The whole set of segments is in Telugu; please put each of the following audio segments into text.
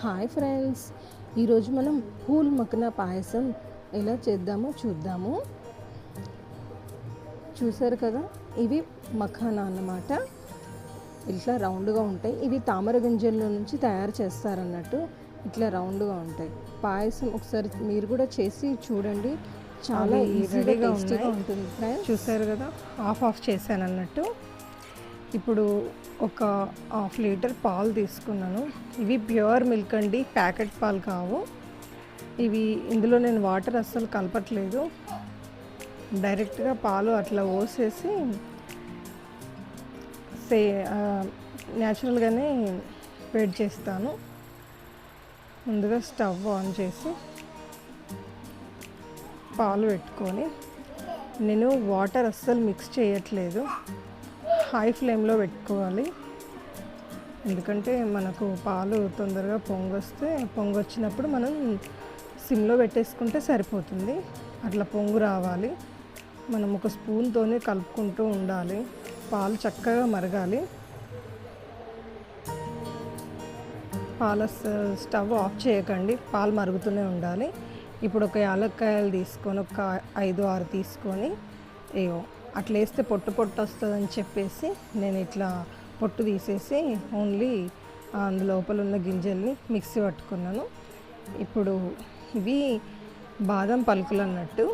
Hi friends. ఈరోజు మనం పూల్ మక్కన పాయసం ఎలా చేద్దామో చూద్దాము. చూసారు కదా? ఇవి మఖానా అన్నమాట. ఇట్లా రౌండ్గా ఉంటాయి. ఇవి తామర గింజల్లో నుంచి తయారు చేస్తారన్నట్టు ఇట్లా రౌండ్గా ఉంటాయి. పాయసం ఒకసారి మీరు కూడా చేసి చూడండి. చాలా ఈజీగా టేస్టీగా. ఉంటుంది ఫ్రెండ్స్ చూసారు కదా? ఆఫ్ ఆఫ్ చేశాను అన్నట్టు ఇప్పుడు ఒక హాఫ్ లీటర్ పాలు తీసుకున్నాను. ఇవి ప్యూర్ మిల్క్ అండి ప్యాకెట్ పాలు కావు. ఇవి ఇందులో నేను వాటర్ అస్సలు కలపట్లేదు. డైరెక్ట్గా పాలు అట్లా పోసేసి సే న్యాచురల్గానే వేడి చేస్తాను. ముందుగా స్టవ్ ఆన్ చేసి పాలు పెట్టుకొని నేను వాటర్ అస్సలు మిక్స్ చేయట్లేదు. హై ఫ్లేమ్లో పెట్టుకోవాలి. ఎందుకంటే మనకు పాలు తొందరగా పొంగొస్తే పొంగొచ్చినప్పుడు మనం సిమ్లో పెట్టేసుకుంటే సరిపోతుంది. అట్లా పొంగు రావాలి. మనం ఒక స్పూన్తోనే కలుపుకుంటూ ఉండాలి. పాలు చక్కగా మరగాలి. పాల స్టవ్ ఆఫ్ చేయకండి. పాలు మరుగుతూనే ఉండాలి. ఇప్పుడు ఒక యాలక్కాయలు తీసుకొని ఒక ఐదు ఆరు తీసుకొని ఏవో అట్లా వేస్తే పొట్టు పొట్టు వస్తుందని చెప్పేసి నేను ఇట్లా పొట్టు తీసేసి ఓన్లీ అందులోపల ఉన్న గింజల్ని మిక్సీ పట్టుకున్నాను. ఇప్పుడు ఇవి బాదం పలుకులు అన్నట్టు.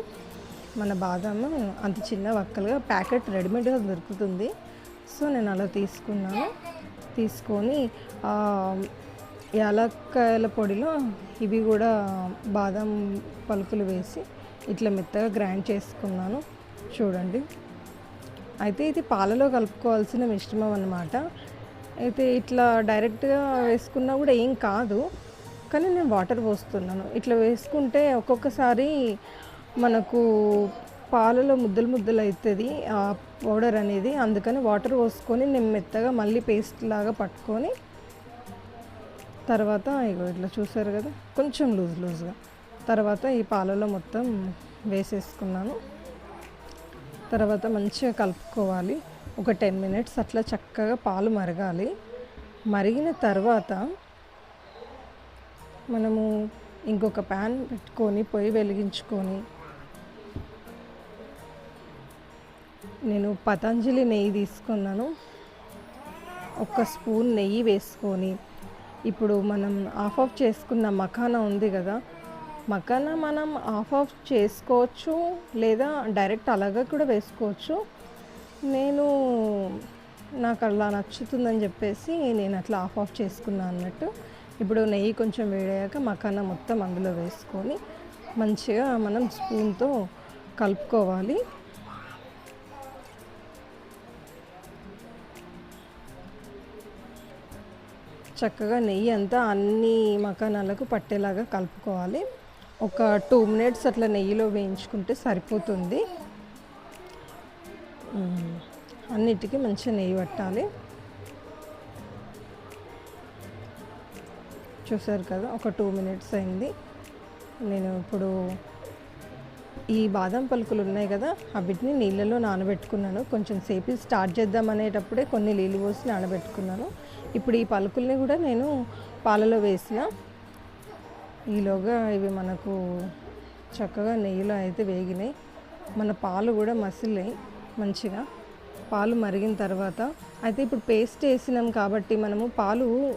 మన బాదాము అంత చిన్న వక్కలుగా ప్యాకెట్ రెడీమేడ్గా దొరుకుతుంది. సో నేను అలా తీసుకున్నాను. తీసుకొని యాలక్కాయల పొడిలో ఇవి కూడా బాదం పలుకులు వేసి ఇట్లా మెత్తగా గ్రైండ్ చేసుకున్నాను. చూడండి. అయితే ఇది పాలలో కలుపుకోవాల్సిన మిశ్రమం అన్నమాట. అయితే ఇట్లా డైరెక్ట్గా వేసుకున్నా కూడా ఏం కాదు. కానీ నేను వాటర్ పోస్తున్నాను. ఇట్లా వేసుకుంటే ఒక్కొక్కసారి మనకు పాలలో ముద్దలు ముద్దలు అవుతుంది ఆ పౌడర్ అనేది. అందుకని వాటర్ పోసుకొని నేను మెత్తగా మళ్ళీ పేస్ట్ లాగా పట్టుకొని తర్వాత ఇగో ఇట్లా చూసారు కదా కొంచెం లూజ్ లూజ్గా తర్వాత ఈ పాలలో మొత్తం వేసేసుకున్నాను. తర్వాత మంచిగా కలుపుకోవాలి. ఒక టెన్ మినిట్స్ అట్లా చక్కగా పాలు మరగాలి. మరిగిన తర్వాత మనము ఇంకొక ప్యాన్ పెట్టుకొని పొయ్యి వెలిగించుకొని నేను పతంజలి నెయ్యి తీసుకున్నాను. ఒక స్పూన్ నెయ్యి వేసుకొని ఇప్పుడు మనం ఆఫ్ ఆఫ్ చేసుకున్న మఖానా ఉంది కదా మఖానా మనం ఆఫ్ ఆఫ్ చేసుకోవచ్చు లేదా డైరెక్ట్ అలాగా కూడా వేసుకోవచ్చు. నేను నాకు అలా నచ్చుతుందని చెప్పేసి నేను అట్లా ఆఫ్ ఆఫ్ చేసుకున్నాను అన్నట్టు. ఇప్పుడు నెయ్యి కొంచెం వేడయ్యాక మకాన మొత్తం అందులో వేసుకొని మంచిగా మనం స్పూన్తో కలుపుకోవాలి. చక్కగా నెయ్యి అంతా అన్ని మకానాలకు పట్టేలాగా కలుపుకోవాలి. ఒక టూ మినిట్స్ అట్లా నెయ్యిలో వేయించుకుంటే సరిపోతుంది. అన్నిటికీ మంచిగా నెయ్యి పట్టాలి. చూసారు కదా ఒక టూ మినిట్స్ అయింది. నేను ఇప్పుడు ఈ బాదం పలుకులు ఉన్నాయి కదా అవిటిని నీళ్ళలో నానబెట్టుకున్నాను. కొంచెం సేపు స్టార్ట్ చేద్దాం అనేటప్పుడే కొన్ని నీళ్ళు పోసి నానబెట్టుకున్నాను. ఇప్పుడు ఈ పలుకుల్ని కూడా నేను పాలలో వేసిన ఈలోగా ఇవి మనకు చక్కగా నెయ్యిలో అయితే వేగినాయి. మన పాలు కూడా మసిలినాయి మంచిగా. పాలు మరిగిన తర్వాత అయితే ఇప్పుడు పేస్ట్ వేసినాం కాబట్టి మనము పాలు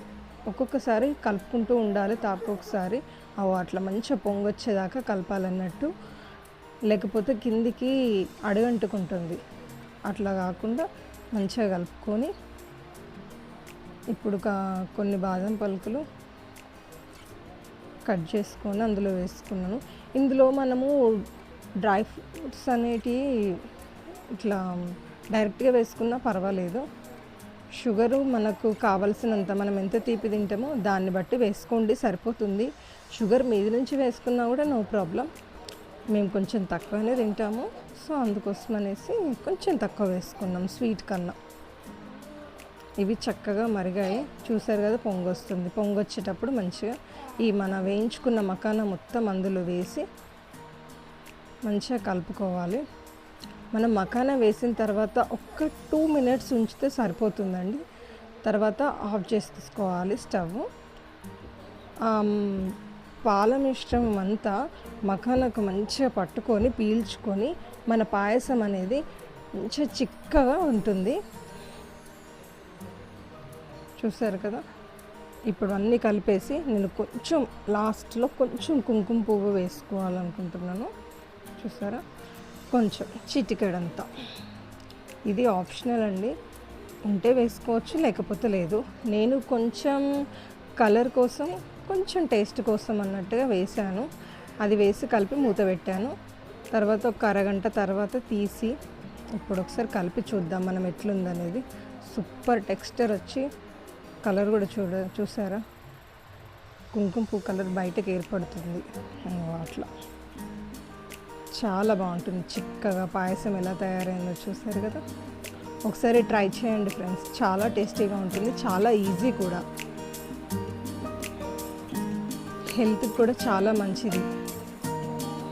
ఒక్కొక్కసారి కలుపుకుంటూ ఉండాలి తాపొకసారి అవి అట్లా మంచిగా పొంగొచ్చేదాకా కలపాలన్నట్టు. లేకపోతే కిందికి అడుగంటుకుంటుంది. అట్లా కాకుండా మంచిగా కలుపుకొని ఇప్పుడు కా- కొన్ని బాదం పలుకులు కట్ చేసుకొని అందులో వేసుకున్నాను. ఇందులో మనము డ్రై ఫ్రూట్స్ అనేటివి ఇట్లా డైరెక్ట్గా వేసుకున్నా పర్వాలేదు. షుగరు మనకు కావలసినంత మనం ఎంత తీపి తింటామో దాన్ని బట్టి వేసుకోండి సరిపోతుంది. షుగర్ మీద నుంచి వేసుకున్నా కూడా నో ప్రాబ్లం. మేము కొంచెం తక్కువనే తింటాము. సో అందుకోసం అనేసి కొంచెం తక్కువ వేసుకున్నాం స్వీట్ కన్నా. ఇవి చక్కగా మరిగాయి. చూసారు కదా పొంగొస్తుంది. పొంగొచ్చేటప్పుడు వచ్చేటప్పుడు మంచిగా ఈ మన వేయించుకున్న మకానా మొత్తం అందులో వేసి మంచిగా కలుపుకోవాలి. మనం మకానా వేసిన తర్వాత ఒక్క టూ మినిట్స్ ఉంచితే సరిపోతుందండి. తర్వాత ఆఫ్ చేసుకోవాలి స్టవ్. పాల మిశ్రమం అంతా మఖానకు మంచిగా పట్టుకొని పీల్చుకొని మన పాయసం అనేది మంచిగా చిక్కగా ఉంటుంది. చూసారు కదా? ఇప్పుడు అన్నీ కలిపేసి నేను కొంచెం లాస్ట్లో కొంచెం కుంకుమ పువ్వు వేసుకోవాలనుకుంటున్నాను. చూసారా? కొంచెం చిటికెడంతా. ఇది ఆప్షనల్ అండి. ఉంటే వేసుకోవచ్చు లేకపోతే లేదు. నేను కొంచెం కలర్ కోసం కొంచెం టేస్ట్ కోసం అన్నట్టుగా వేసాను అది వేసి కలిపి మూత పెట్టాను. తర్వాత ఒక అరగంట తర్వాత తీసి ఇప్పుడు ఒకసారి కలిపి చూద్దాం మనం ఎట్లుందనేది. సూపర్ టెక్స్చర్ వచ్చి కలర్ కూడా చూడ చూసారా? కుంకుమ పువ్వు కలర్ బయటకు ఏర్పడుతుంది అట్లా. చాలా బాగుంటుంది. చిక్కగా పాయసం ఎలా తయారైందో చూసారు కదా? ఒకసారి ట్రై చేయండి ఫ్రెండ్స్. చాలా టేస్టీగా ఉంటుంది. చాలా ఈజీ కూడా. హెల్త్కి కూడా చాలా మంచిది.